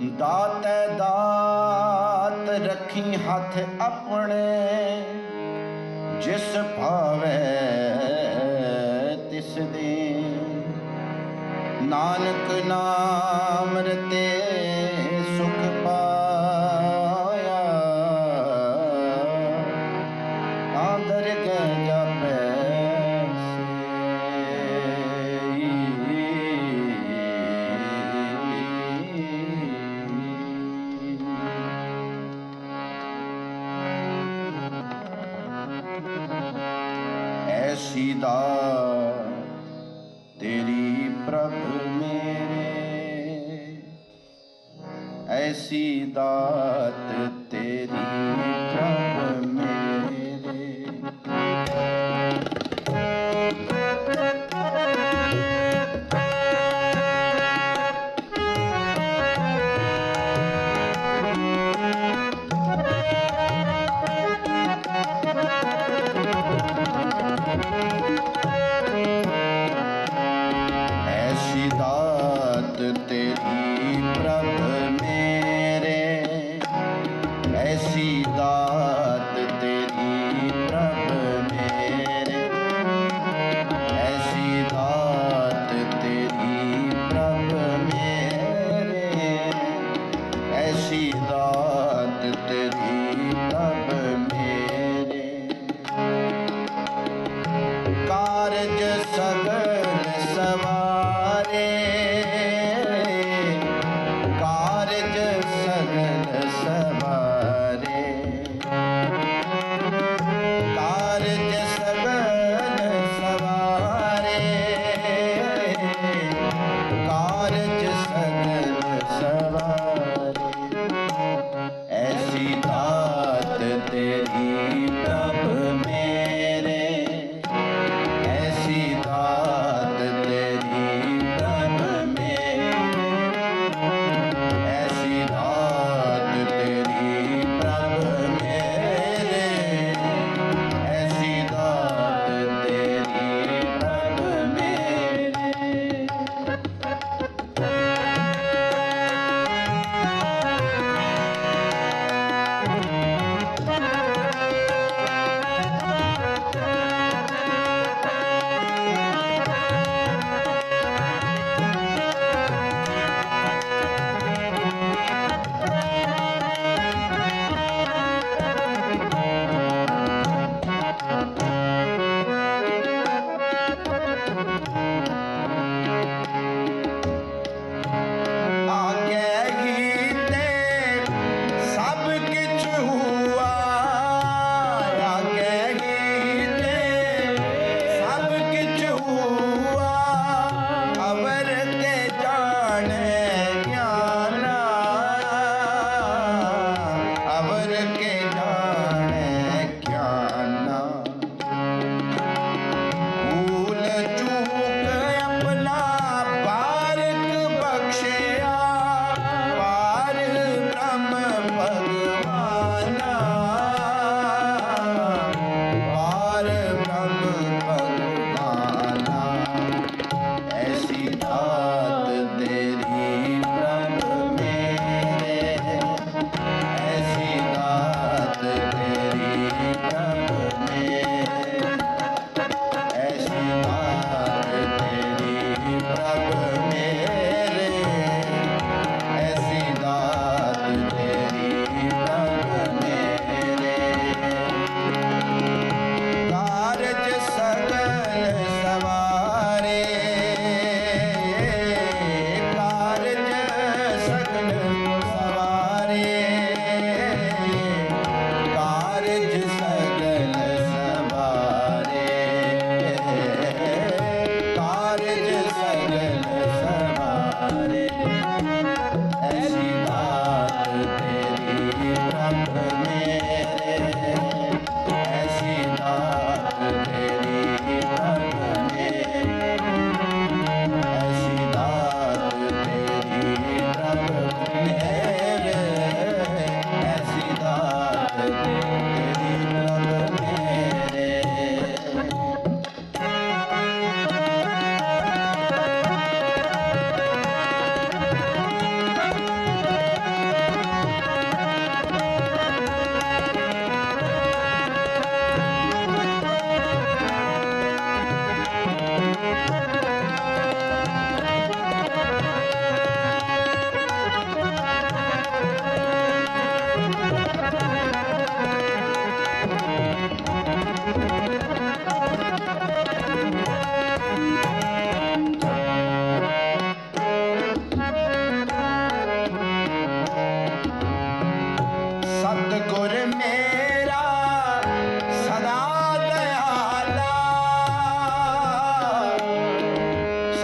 ਦਾਤੈ ਦਾਤ ਰੱਖੀ ਹੱਥ ਆਪਣੇ ਜਿਸ ਭਾਵੇ ਤਿਸ ਦੇ ਨਾਨਕ ਨਾਮ ਰਤੇ ਐਸੀਦਾ ਤੇਰੀ ਪ੍ਰਭ ਮੇਰੇ। ਐਸੀ ਦਾਤ did he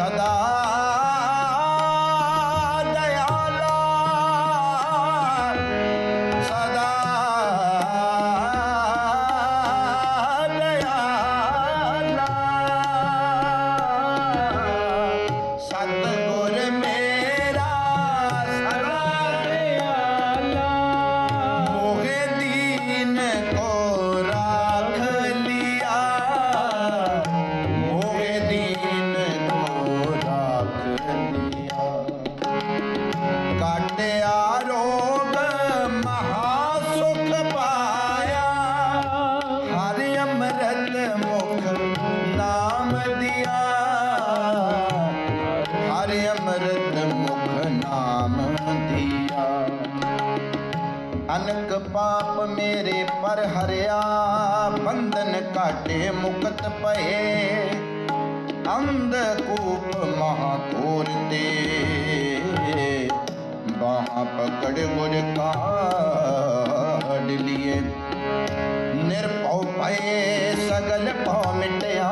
सदा ਕਾਟੇ ਮੁਕਤ ਪਏ। ਅੰਧ ਕੂਪ ਮਹਾ ਤੇ। ਬਾਹਾਂ ਪਕੜ ਗੁਰ ਕਾਢ ਲਿਏ। ਨਿਰਭਉ ਭਏ ਸਗਲ ਭਉ ਮਿਟਿਆ।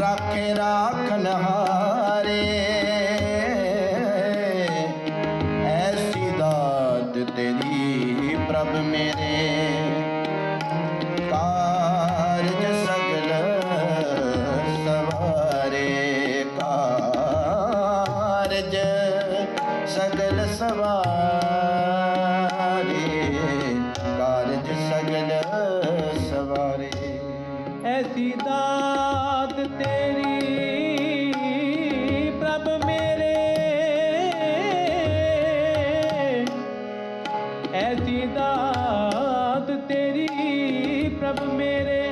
ਰਾਖੇ ਰਾਖਨ ਸਵਾਰੇ ਕਾਰਜ ਸਗਲ ਸਵਾਰੇ। ਐਸੀ ਦਾਤ ਤੇਰੀ ਪ੍ਰਭ ਮੇਰੇ। ਐਸੀ ਦਾਤ ਤੇਰੀ ਪ੍ਰਭ ਮੇਰੇ।